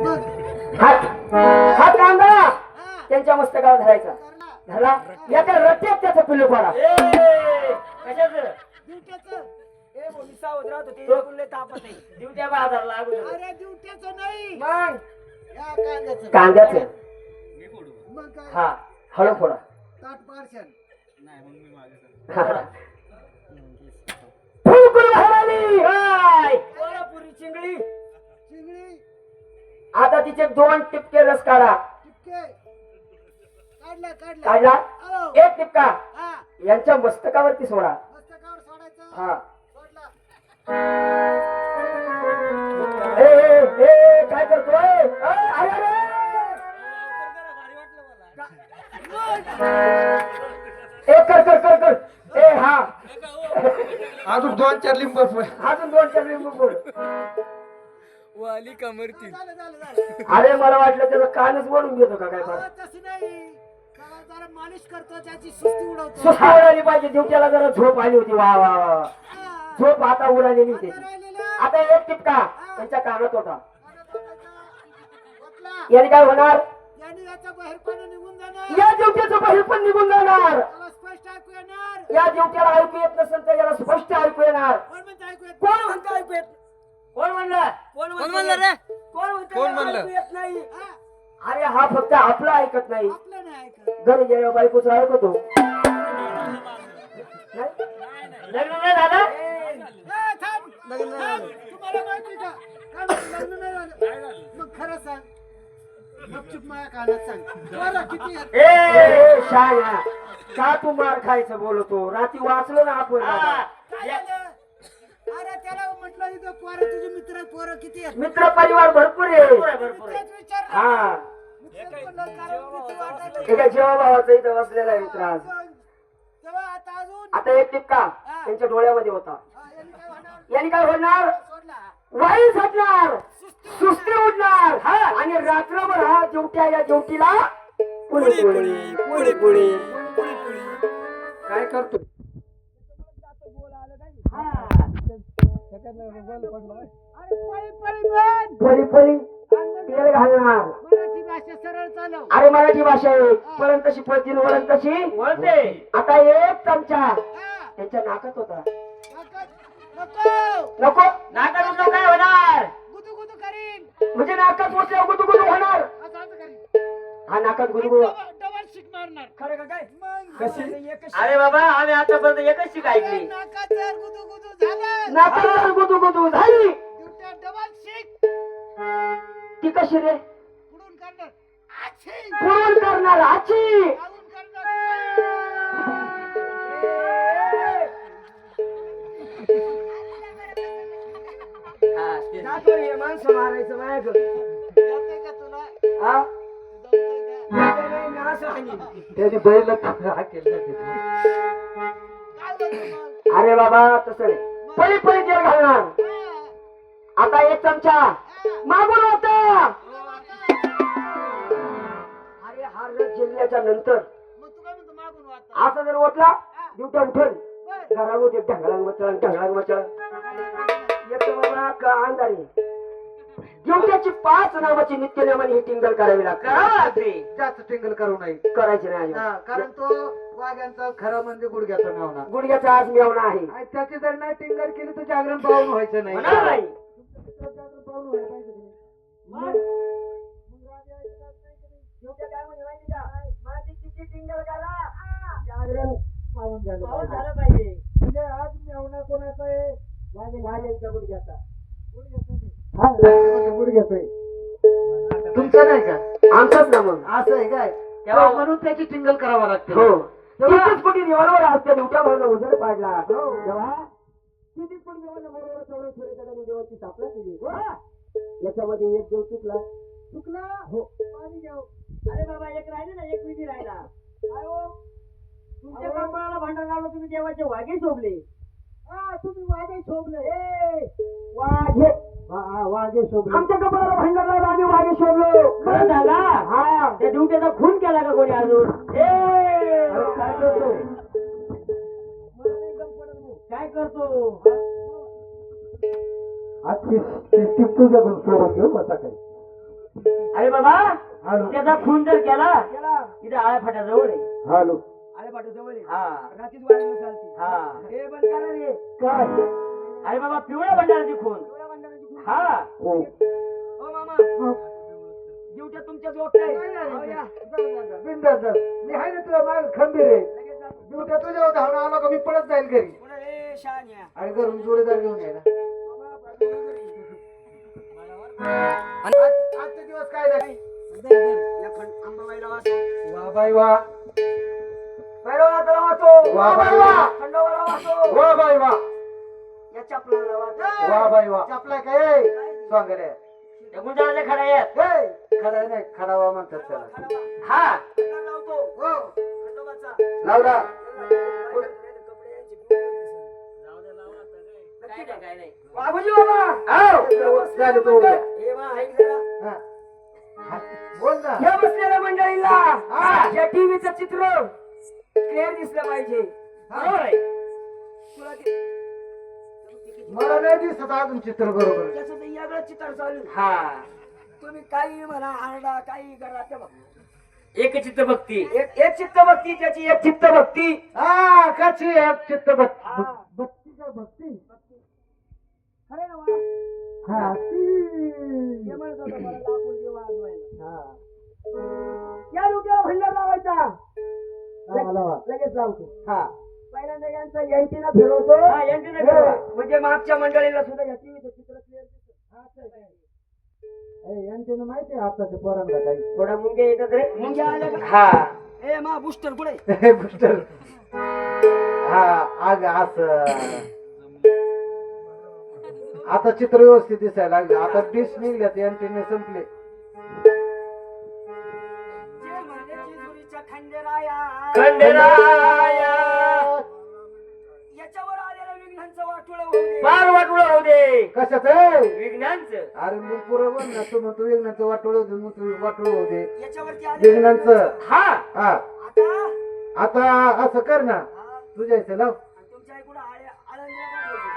हात हात कांदा त्यांच्या मस्तकावर धरायचा. धरला. एका रट्यात त्याचा पिल्लू पाडा. दिवट्या बाजारला अगोदर. अरे दिवट्याचं नाही. मग? या कांद्याचं. कांद्याचं. मग काय? हा हळू फोडा. फुलकुल भराली हाय! चिंगळी. चिंगडी आता तिचे दोन टिपके रस काढा. काढला अहो. एक टिपका. हा. यांच्या मस्तकावरती सोडा. मस्तकावर सोडायचं? हा. सोडला. ए, ए, ए, काय करतोय? ए, अरे, कर कर कर कर. ए हा. अजून दोन चार लिंब अजून दोन चार लिंबू फोड. वाली कमरती झालं झालं झालं. अरे मला वाटलं त्याचा कानच वळून घेतो का काय अहो, फार तसं नाही. त्याला जरा मालिश करतो त्याची सुस्ती उडवतो. सुस्ती उडाली पाहिजे. दिवट्याला जरा झोप आली होती. वा वा वा. वा. हा. झोप आता उडालेली आता त्याची राहिलेलं. आता एक टिपका. त्यांच्या कानात होता. याने काय होणार? याने याचा बाहेरपणा निघून जाणार. या दिवट्याचं बाहेर पण निघून जाणार. त्याला स्पष्ट ऐकू येणार. या दिवट्याला ऐकू येत नसेल तर याला स्पष्ट ऐकू येणार. कोण म्हणतं ऐकू येत? कोण म्हणतं ऐकू येत? कोण म्हणलं? कोण कोण म्हणलं रे? कोण म्हणतं? कोण याला म्हणलं? ऐकू येत नाही. हा, अरे हा फक्त आपला ऐकत नाही. आपलं नाही ऐकत. घरी गेल्या बायकोचं ऐकतो. लग्न नाही. झालं? ए, थांब. थांब. तुम्हाला माहिती का? काय म्हणतो, लग्न नाही झालं. मग खरं सांग. गपचूप माझ्या कानात सांग. बरं किती? ए का तू मार खायचं बोलतो? रात्री वाचलो ना आपण. काय झालं? अरे त्याला म्हटलं इथं पोरं तुझे मित्र पोरं किती आहेत? मित्र परिवार भरपूर आहे. विचारलं. हा. म्हणलं, कारण वाटायला जेव्हा भावाचा इथं बसलेला आहे मित्र आज. तेव्हा आता अजून आता एक टिपका. त्यांच्या डोळ्यामध्ये होता. हा, यांनी काय होणार? यांनी काय होणार? सोडला. वाई झटणार सुस्ती उडणार. हा. आणि रात्रभर हा जेवट्या या जेवटीला पुढे पुढे पुढे पुढे काय करतो तेल घालणार. मराठी भाषा सरळ चालव. अरे मराठी भाषा आहे. पळण तशी पळतील वळण तशी. वळते. आता एक चमचा. त्यांच्या नाकात होता. नका- नको. नको? नाकात उठलो काय होणार? गुदू गुदू करीन. म्हणजे नाकात उठल्यावर गुदू गुदू होणार? असं असं करीन. हा नाकात गुदू गुदू. डबल डबल शिक मारणार. खरं का काय? मग कशी? अरे बाबा आम्ही आतापर्यंत एकच शिक अरे नाकात जर गुदू गुदू जर गुदू गुदू झाली. ती कशी रे? पूर्ण करणार. आची माणसं मारायचं तुला? हा? त्याने बैल हा केलं? अरे बाबा तसं पळी पळी तेल घालणार आता एक चमचा. मागून होता आता. अरे हा रस जिल्ह्याच्या नंतर मग तू काय म्हणतो मागून वाटतं असा जर ओतला दिवट्या उठल बर घरावर ते ढंगळांग मचळांग ढंगळांग मचळांग येतो बाबा का अंधारी दिवट्याची पाच नावाची नित्यनेमाने ही टिंगल करावी लागते जास्त टिंगल करू नये करायची नाही. कारण तो वाघ्यांचा खरा म्हणजे गुडघ्याचा मेवना गुडघ्याचा आज मेवणा आहे. आणि त्याची जर नाही टिंगल केली तर जागरण पाहून व्हायचं नाही. होणार नाही. जागरण पाहून व्हायला पाहिजे की नाही? मग? दिवट्या काय म्हणे माहिती का? माझी किती टिंगल करा जागरण पाहून झालं पाहिजे. झालं पाहिजे. म्हणजे आज मेवना कोणाचा आहे? वाघे- वाघ्यांच्या गुडघ्याचा. हा, म्हणजे गुडघ्याचा आहे. तुमचं नाही का? आमचाच ना मग. असं आहे काय? तेव्हा- म्हणून त्याची टिंगल करावं लागते. हो. कोटी रिव्हॉल्वर असते दिवट्या भाऊला उजेड पाडला. हो. तेव्हा तीसच कोटी देवाला बरोबर तेवढं सूर्यचंद्राने देवाची स्थापना केली. हो. याच्यामध्ये एक देव चुकला. चुकला? हो. पाणी घेऊ अरे बाबा एक राहिले ना एक विधी राहिला. हो? तुमच्या कपाळाला भांडण लावलं तुम्ही देवाचे वाघे शोभले. हा तुम्ही वागे शोभले. वाघे वाघे शोभले. आमच्या कपाळाला भांडण लावलं आम्ही वाघे शोभलो. झाला? हा. त्या ड्युटीचा खून केला का कोणी अजून? ए करतो. काय करतो? आज ती ती- ती तुझ्याकडून सोडून घेऊ आता काही अरे बाबा हॅलो त्याचा खून जर केला केला. इथे आळ्या फाट्या जवळ आहे. हॅलो आले पाठव जवळ आहे. हा. रात्रीच वाजवून चालते हा. हे बंद करा रे. काय? अरे बाबा पिवळ्या भंडाराची खून. हा. हो. हो मामा. ड्युट्या तुमच्या जोड नाही, नाही, नाही. बिनधास्त जा. मी आहे ना तुला माग खंबीर आहे. ड्युट्या तुझ्यावर धावून आलो का मी पळत जाईल घरी. आणि घरून जोडीदार घेऊन ये ना. आज- आजचे दिवस काय नाही वा बाई वा. वा बाई वा. वा. बाई वा. वा बाई वा. चपलाय काय? सांगरे गुंजाळाच्या खडा आहेत. हे खडा नाही खडावा म्हणतात त्याला. हा. हो. नाही बाबूजी बाबा. आव. झालं तो उभ्या. हे बा, ऐक जरा. हा. हा. बोल ना. या बसलेल्या मंडळीला हा. या टीव्हीचं चित्र क्लिअर दिसलं पाहिजे. बरोबर आहे. तुला ते- मला नाही दिसत अजून चित्र बरोबर त्याचं ते वेगळं चित्र चालू आहे. हा तुम्ही काही म्हणा आरडा काही करा ते बघ. एक चित्त भक्ती एक एक चित्त भक्ती त्याची एक चित्त भक्ती हा कशी एक चित्त भक्ती हा. भक्ती का भक्ती खरं ना वा? हा ती. हे म्हणत होतं मला लाकूड दे वाजवायला. हा. या डोक्याला भंडार लावायचा लावा, लावा. लगेच लावतो हा पहिल्यांदा यांचा फिरवतो. हा. म्हणजे मागच्या मंडळीला सुद्धा या टीव्हीचं चित्र क्लिअर दिसतं. ए, यांच्यानं माहिती आहे आताच्या पोरांना काही. थोडा मुंग्या येतात रे. मुंग्या आल्या का? हा. ए मा बुस्टर कुठे? बुस्टर आग असं. आता चित्र व्यवस्थित दिसायला लागले. आता डिश निघल्यात यांटीने संपले. खंडेराया. खंडेराया. होऊ दे. फार वाटुळ होऊ दे. कशाच? विज्ञानचं अरे मग पुरं बन ना तू म्हणतो विघ्नाचं वाटोळ होते मग तू वाटोळ होते याच्यावरती हा. हा. आता? आता असं कर ना. तुझ्या इथे लाव. आणि तुमच्या इकडं आळे- आळंदीला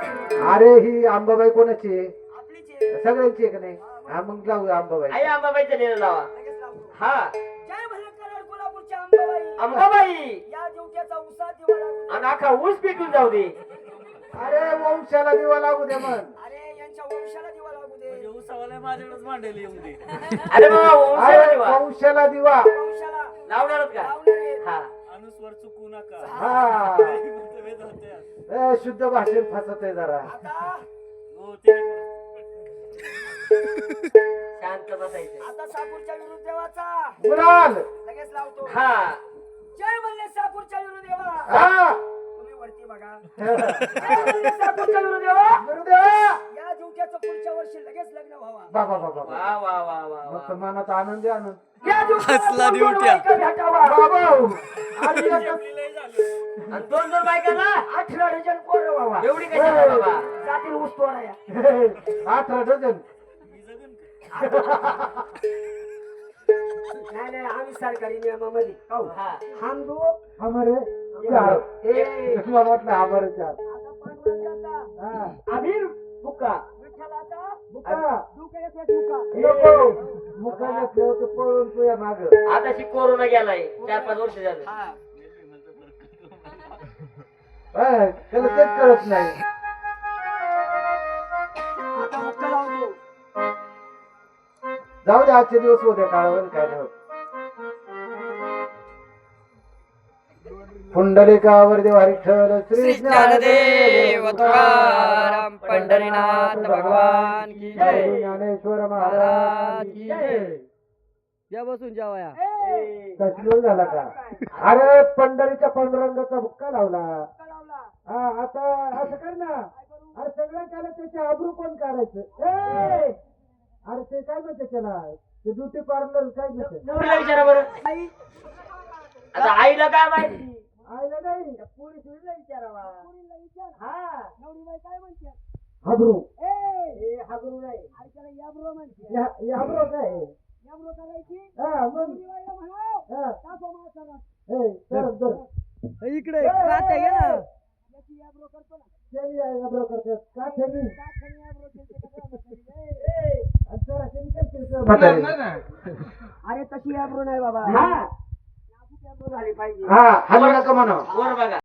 पाठवायची. अरे ही अंबाबाई कोणाची? आहे? आपलीच आहे. सगळ्यांची आहे का नाही? हा मग लावू अंबाबाई आई अंबाबाईचं लिहिलं लावा. लगेच लावतो. हा. जय कोल्हापूरच्या अंबाबाई अंबाबाई या दिवट्याचा उसा दे. आणि अख्खा ऊस पेटून जाऊ दे. अरे वंशाला दिवा लागू दे मग. अरे यांच्या वंशाला दिवा लागू दे. अरे बाबा ऊसाला अरे देवा. वंशाला दिवा. वंशाला लावणारच का? लावणार आहे. हा. हा. ए, शुद्ध भाषेत फसत आहे जरा. आता शांत बसायचं. आता साकूरच्या विरुद्ध देवाचा गुलाल. लगेच लावतो. हा. जय म्हणले साकूरच्या विरुद्ध देवा हा. वरती बघा. गुरुदेवा! या दिवट्याचं पुढच्या वर्षी लगेच लग्न व्हावा. बाबा बाबा वा वा वा. वा मग वा मनात आनंद आहे, आनंद. या दिवसाला दोन दोन बायका भेटावा. बाबा! आणि एकच- आणि दोन दोन बायकांना? अठरा डझन पोरं व्हावा. एवढी कशी आहे बाबा? जातील ऊस तोडाया अठरा डझन. नाही नाही आम्ही सरकारी नियमामध्ये. हो. हा. हम दो हमारे चार ए. मला वाटलं हमारे चार आता पांडुरंगाचा, हा. अभिर बुका नको. मुका नसल्यावर ते पळून तुझ्या माग. आता शी कोरोना गेलाय. चार पाच वर्ष झालं. हा. त्याला तेच कळत नाही. जाऊ दे आजचे दिवस उद्या काढावं काय नाही होत. पुंडलिकावर देव विठ्ठल श्री ज्ञानदेव तुकाराम पंढरीनाथ भगवान की जय. ज्ञानेश्वर महाराज की जय. या बसून जेवाया कशलो झाला का? अरे पंढरीच्या पांडुरंगाचा बुक्का लावला. हा आता असं कर ना. अरे सगळं त्याला त्याचे आबरू कोण काढायचं? ए! अरे ते काय म्हणते त्याला? ते ब्युटी पार्लर काय म्हणते? नवरीला विचारा बरं. आई. आता आईला काय माहिती? आयला नाही. पोरी सुरीला विचारावा. पोरीला विचार. हा. नवरीबाई काय म्हणते? हाबरू ए. हे हागरू नाही. आई त्याला याबरो म्हणते. या या हाबरू काय? याबरो करायची? हा मग. म्हणाव हा टाको माणसाला ए तर तर इकडे काट्या घे ना याची याबरो करतो ना शेरी आहे हाबरू करतात का शेरी का खरी याबरो केलते का काय म्हणते? ए, आणि जरा शेरी करतील का म्हातारे अरे तशी ॲब्रो नाही बाबा. हा. ॲब्रो झाली पाहिजे. हा हलू नका म्हणा. बघा.